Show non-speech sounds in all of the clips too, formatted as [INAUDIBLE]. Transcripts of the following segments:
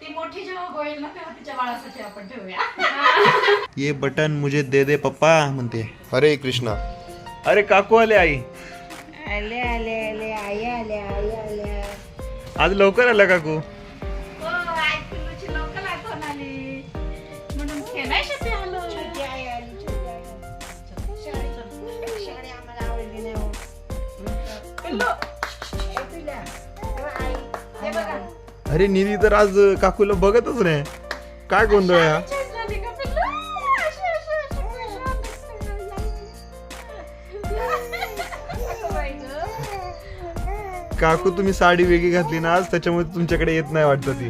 ती मोठी जेव्हा होईल ना तेव्हा तिच्या बाळासाठी आपण ठेवूया. ये बटन मुझे दे दे पप्पा म्हणते. हरे कृष्णा. अरे काकू आले आई. आले आले आले आई आले आई आले. आज लवकर आला काकू? अरे निधी तर आज काकूला बघतच नाही. काय गोंधळ हा? काकू तुम्ही साडी वेगळी घातली ना आज त्याच्यामुळे तुमच्याकडे येत नाही वाटतं ती.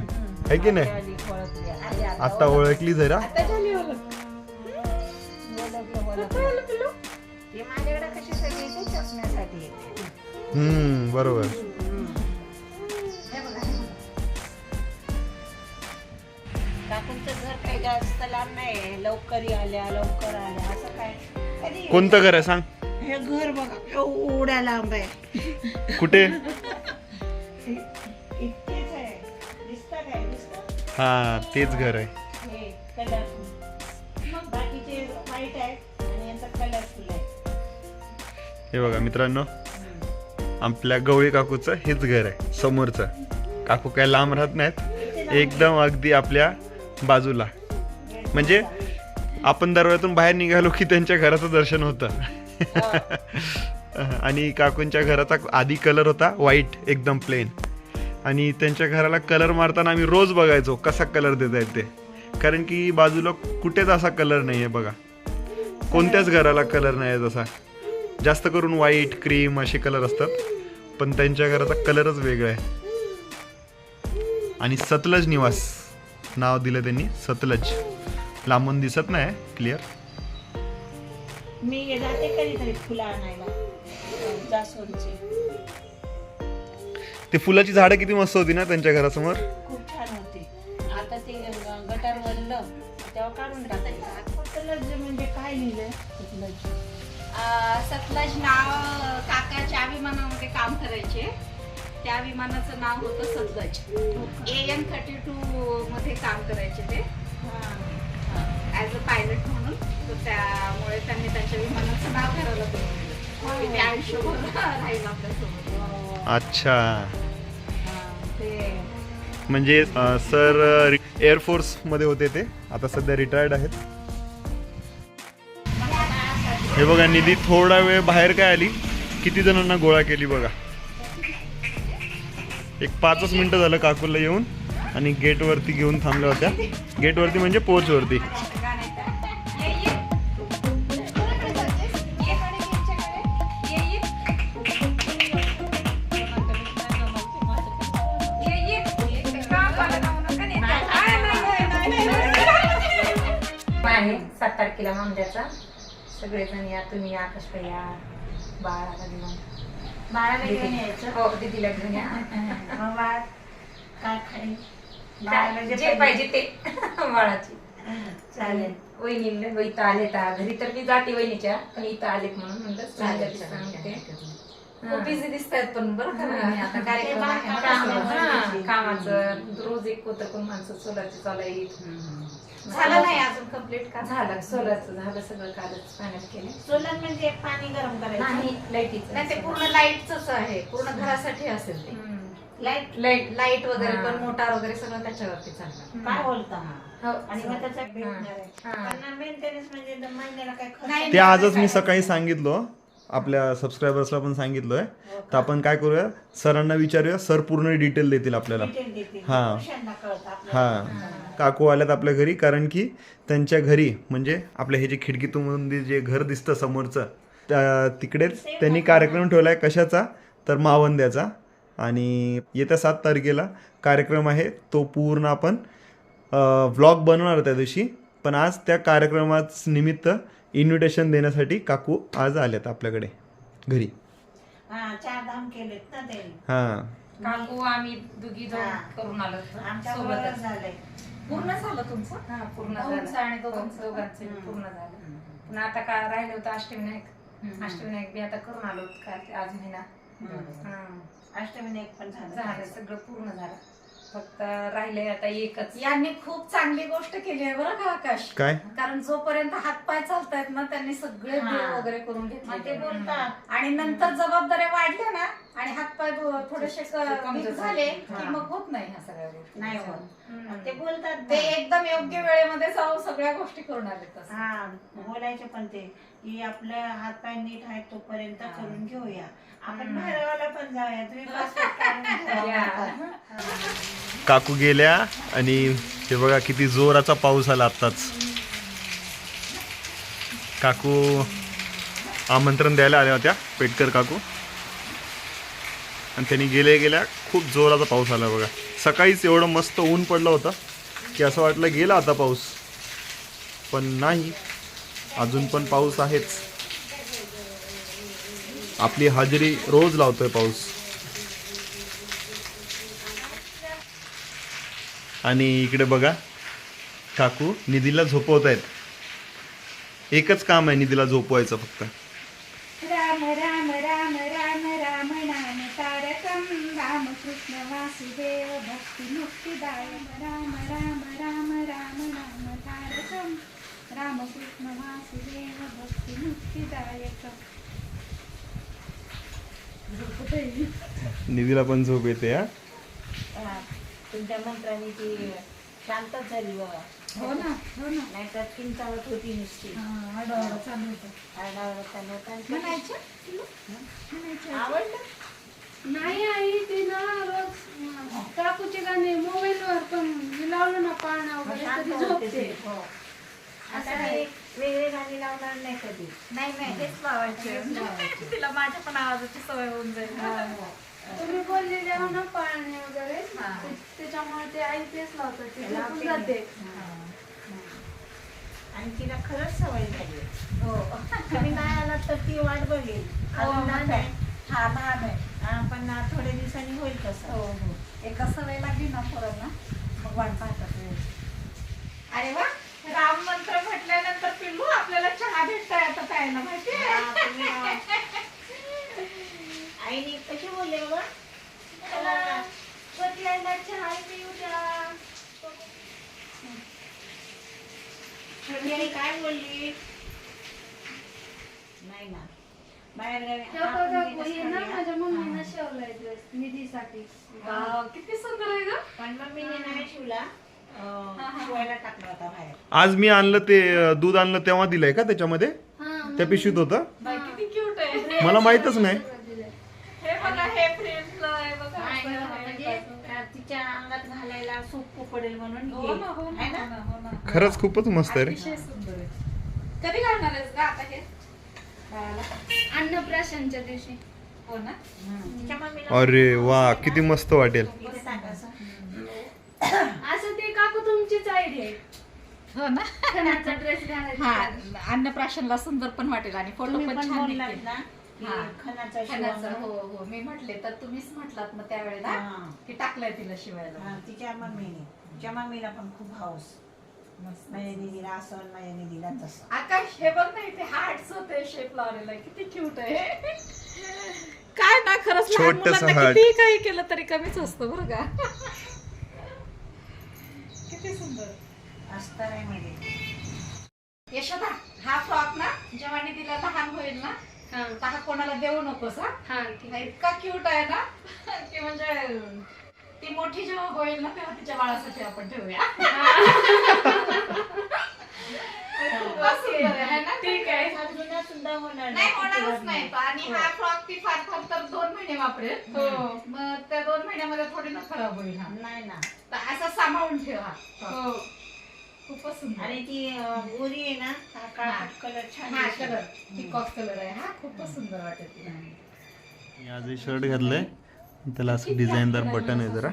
आहे की नाही? आता ओळखली जरा. आता झाली काकूंचं घर काही जास्त लांब नाही लवकर आल्या लवकर आल्या. असं काय? कधी कोणतं घर आहे? सांग. हे घर बघा एवढ्या लांब आहे. कुठे? इतकेच आहे. दिसतं काय दिसतं हा तेच घर आहे. हे कलरफुल मग बाकीचे व्हाईट आहेत आणि यांचा कलरफुल आहे हे बघा मित्रांनो आपल्या गवळी काकूचं हेच घर आहे समोरचं. काकू काय लांब राहत नाहीत. एकदम अगदी आपल्या बाजूला. म्हणजे आपण दरवाजातून बाहेर निघालो की त्यांच्या घराचं दर्शन होतं. [LAUGHS] आणि काकूंच्या घराचा आधी कलर होता व्हाईट एकदम प्लेन आणि त्यांच्या घराला कलर मारताना आम्ही रोज बघायचो कसा कलर देत आहेत ते. कारण की बाजूला कुठेच असा कलर नाही आहे बघा. कोणत्याच घराला कलर नाही आहे तसा. जास्त करून व्हाईट क्रीम असे कलर असतात. पण त्यांच्या घराचा कलरच वेगळा आहे. आणि सतलज निवास. नाव दिलं त्यांनी सतलज. लांबून दिसत नाही क्लिअर मी जाते कधीतरी फुलं आणायला. जास्वंदची. ते फुलाची झाडं किती मस्त होती ना त्यांच्या घरासमोर? खूप छान होती. आता ते ग- गटार वळलं तेव्हा काढून टाकायचं आता सतलज म्हणजे काय लिहिलंय? सतलज. अं, सतलज नाव काका ज्या विमानामध्ये काम करायचे. त्या विमानाचं नाव होतं Sutlej A N thirty two मध्ये काम करायचे ते. ऍज अ पायलट म्हणून. तर त्यामुळे त्यांनी त्यांच्या विमानाचं नाव की ते आयुष्यभर राहील आपल्यासोबत. अच्छा. म्हणजे सर एअरफोर्समध्ये होते ते. आता सध्या रिटायर्ड आहेत. हे बघा निधी थोडा वेळ बाहेर काय आली? किती जणांना गोळा केली बघा. एक पाचच मिनटं झालं काकूला येऊन आणि गेटवरती घेऊन थांबल्या होत्या. गेटवरती म्हणजे पोचवरती. सात तारखेला मामल्याचा. सगळेजण या तुम्ही या कसं या बाळाला घेऊन. बाळाला घेऊन यायचं. हो दीदीला घेऊन या. [LAUGHS] मग बाळ काय खाईल? बाळाला जे जे पाहिजे. ते. बाळाची. चालेल. वहिनी इथं तर घरी तर मी जाते वहिनीच्या पण इथं आलेत म्हणून म्हणलं चालेल, सांगते, सांगते खूप हा. बिझी दिसतायत पण बरं का आता. कार्यक्रम आहे? हा, कामाचं. रोज एक कोतर कोण माणसं सोलारची चालू झालं नाही अजून कंप्लीट का? झालं सोलारचं झालं सगळं कालच पाण्यात केलं सोलर म्हणजे पाणी गरम करायचं? नाही लाईटीचं नाही ते पूर्ण लाईटच आहे. पूर्ण घरासाठी असेल ते. Light light. लाइट वगैरे हा. पण मोटार वगैरे सगळं त्याच्यावरती चालणार. काय बोलता? हो. आणि मग त्याचा भेटणार आहे हा. पण मेंटेनन्स म्हणजे महिन्याला काय खर्च नाही, ते आजच मी सकाळी सांगितलो. आपल्या सबस्क्रायबर्सला पण सांगितलोय. तर आपण काय करूया? सरांना विचारूया. सर पूर्ण डिटेल देतील आपल्याला. हा. हा. काकू आल्यात आपल्या घरी कारण की त्यांच्या घरी म्हणजे आपल्या हे जे खिडकीतून जे घर दिसतं समोरचं त्या- तिकडेच त्यांनी कार्यक्रम ठेवलाय कशाचा? तर मावंद्याचा. आणि येत्या सात तारखेला कार्यक्रम आहे. तो पूर्ण आपण व्लॉग बनवणार त्या दिवशी. पण आज त्या कार्यक्रमाच निमित्त इन्व्हिटेशन देण्यासाठी काकू आज आल्यात आपल्याकडे घरी. हा चार धाम केलेत ना हां. काकू आम्ही हा. जाऊन करून आलो आमच्या सोबतच. बरोबर झालंय. पूर्ण झालं तुमचं? हा पूर्ण आणि दोघांचं. दोघांचं हम्म. पूर्ण झालं. पण आता काय राहिलं होतं अष्टविनायक? अष्टविनायक बी आता करून आलो काय ते आज महिना हम्म. हा. अष्टमी एक पण झालं. झालं सगळं पूर्ण झालं. फक्त राहिले आता एकच. यांनी खूप चांगली गोष्ट केली आहे बरं का आकाश. काय? कारण जोपर्यंत हातपाय चालतायत ना त्यांनी सगळे हा. देव वगैरे करून मग ते घेतले बोलतात. आणि नंतर जबाबदाऱ्या वाढल्या ना आणि हातपाय दो- थोडेसे झाले. की मग होत नाही ह्या सगळ्या गोष्टी. नाही होत. ते बोलतात ते. एकदम योग्य वेळेमध्ये जाऊन सगळ्या गोष्टी करून आले हा बोलायचे पण ते की आपले हात पाय नीट आहेत तोपर्यंत करून घेऊया. आपण. बाहेरवाला पण जाऊया. तुम्ही. [LAUGHS] काकू गेल्या आणि हे बघा किती जोराचा पाऊस आला आत्ताच. काकू आमंत्रण द्यायला आल्या होत्या. पेटकर काकू. आणि त्यांनी गेल्या गेल्या खूप जोराचा पाऊस आला बघा. सकाळीच एवढं मस्त ऊन पडलं होतं की असं वाटलं गेला आता पाऊस. पण नाही अजून पण पाऊस आहेच. आपली हजेरी रोज लावतोय पाऊस. आणि इकडे बघा काकू निधीला झोपवत आहेत एकच काम आहे निधीला झोपवायचं फक्त राम राम राम राम राम नाम तारकम राम कृष्ण वासुदेव भक्ती मुक्तिदायक राम राम राम राम राम कृष्ण वासुदेव भक्ती मुक्तिदायक निधीला पण झोप येते हा? हा. तुमच्या मंत्राने ती शांतच झाली बाबा. हो ना हो ना. नाहीतर चिंतावत होती नुसती. हा, आडवलं चालू होतं. आरडाओरड चालू होता. म्हणायचं? आवडलं? नाही आई ते ना रोज काकूचे गाणे मोबाईलवर पण मी लावलं ना पाळणा वगैरे होते झोपते ती. हो. आता वेगळे गाणी लावणार नाही कधी नाही नाही हेच लावायचे [LAUGHS] तिला माझ्या पण आवाजाची सवय होऊन जाईल हो, हो. तुम्ही बोललेले आहो ना पाळणे वगैरे हा. ते- त्याच्यामुळे ते आई तेच लावतात ते लावते झोपून ना. जाते हा. आणि तिला खरंच सवय झाली हो तुम्ही नाही आलात तर ती वाट बघेल हो, लहान काय. आहे. हा पण ना थोड्या दिवसांनी होईल तसं. हो हो. एका सवय लागली ना पोरांना? मग वाट पाहतात वेळ. अरे वा! राम मंत्र म्हटल्यानंतर पिल्लू आपल्याला चहा भेटताय आता प्यायला माहिती हा, तुम्ही ना- आईने कशी बोलले बाबा? बदलायला चहा पिऊ द्या. आई काय बोलली? नाही ना. बाहेर गावी तेव्हा आपण काकू गेलंच ना नाही. माझ्या मम्मीनं शिवलाय ड्रेस निधीसाठी. वाव, किती सुंदर आहे ग. पण मम्मीने नाही शिवला. अं, शिवायला टाकला होता बाहेर. आज मी आणलं ते दूध आणलं तेव्हा दिलंय का त्याच्यामध्ये? हा त्या पिशवीत होतं? बाई, किती क्यूट आहे. मला माहीतच नाही. हे बघा हे फ्रेंड्स आहे बघा. नाही असं गं, आहे, तसं. अं, तिच्या अंगात घालायला सोपं पडेल म्हणून हो. ना हो ना है हो ना ना हो ना. खरंच खूपच मस्त आहे रे. अतिशय सुंदर आहे. कधी घालणार आहेस का आता हे? अन्नप्राशनच्या दिवशी हो ना. तिच्या मम्मीला अरे वा किती मस्त वाटेल. [COUGHS] असं ते काकू तुमचीच आयडिया आहे हो ना खणाचा ड्रेस हा घालायचा अन्नप्राशनला सुंदर पण वाटेल आणि फोटो तुम्ही पण पण छान बोललात निघतील. ना की हा. खणाचा खणाचं, शिवा हो हो मी म्हटले तर तुम्हीच म्हटलात मग त्यावेळेला हा. की टाकलंय तिला शिवायला हा, तिच्या मम्मीने तिच्या मम्मीला पण खूप हाऊस मस्त. माझ्या दिदीला असं माझ्या दिदीला तसं आकाश हे बघ ना शेप लावलेला आहे. किती क्यूट आहे. काय ना खरंच लहान छोटंसं मुलांना heart. किती काही केलं तरी कमीच असतं बरं का. किती सुंदर. अस्तर आहे मध्ये यशोदा हा फ्रॉक ना जेव्हा तिला लहान होईल ना हा. तर हा कोणाला देऊ नकोस हा? ठीक आहे. इतका क्यूट आहे ना. की म्हणजे ती मोठी जेव्हा होईल ना तेव्हा तिच्या बाळासाठी आपण ठेवूया. खूपच सुंदर आहे, ना? ठीक आहे जुना सुद्धा होणार नाही किती होणारच वर नाही तो. आणि हो. फ्रॉक ती फार फार तर दोन महिने वापरेल मग त्या दोन महिन्यामध्ये थोडी ना खराब होईल हा नाही ना तर असा सांभाळून ठेव हा frock. खूपच सुंदर आणि ती अं, गोरी आहे ना हा कलर छान हा दिसतो. कलर पिकॉक कलर आहे हा खूपच सुंदर वाटत तिला मी आज हे शर्ट घातलंय त्याला असं डिझाईनदार बटन आहे जरा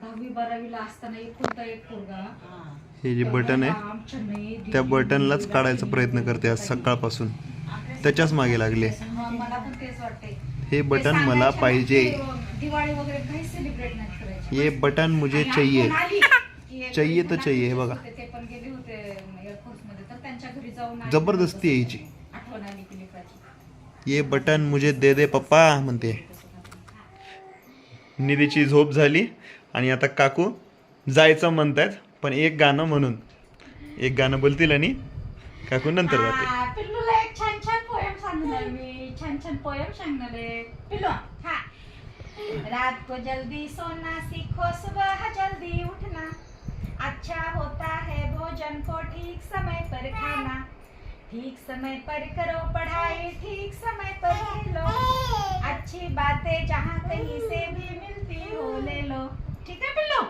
दहावी बारावीला असताना एक कोणता एक पोरगा हा. हे जे बटन आहे त्या बटनलाच काढायचा प्रयत्न करते आज सकाळपासून. त्याच्याच मागे लागले हे बटन मला पाहिजे. हे ये बटन मुझे चाहिए. चाहिए तर चाहिए, हे बघा. जबरदस्ती यायची ये बटन मुझे दे दे पप्पा म्हणते. निधीची झोप झाली आणि आता काकू जायचं म्हणतायत. पण एक गाणं म्हणून. एक गाणं बोलतील आणि काकू नंतर जाते हा, पिल्लूला एक छान छान पोयम सांगणार मी. छान छान पोयम सांगणार आहे. पिल्लू हा. रात को जल्दी सोना सीखो सुबह जल्दी उठना. अच्छा होता है भोजन को ठीक समय पर खाना. ठीक समय पर करो पढ़ाई ठीक समय पर खेलो. अच्छी बातें जहाँ कहीं से भी मिलती हो ले लो. ठीक है पिल्लू?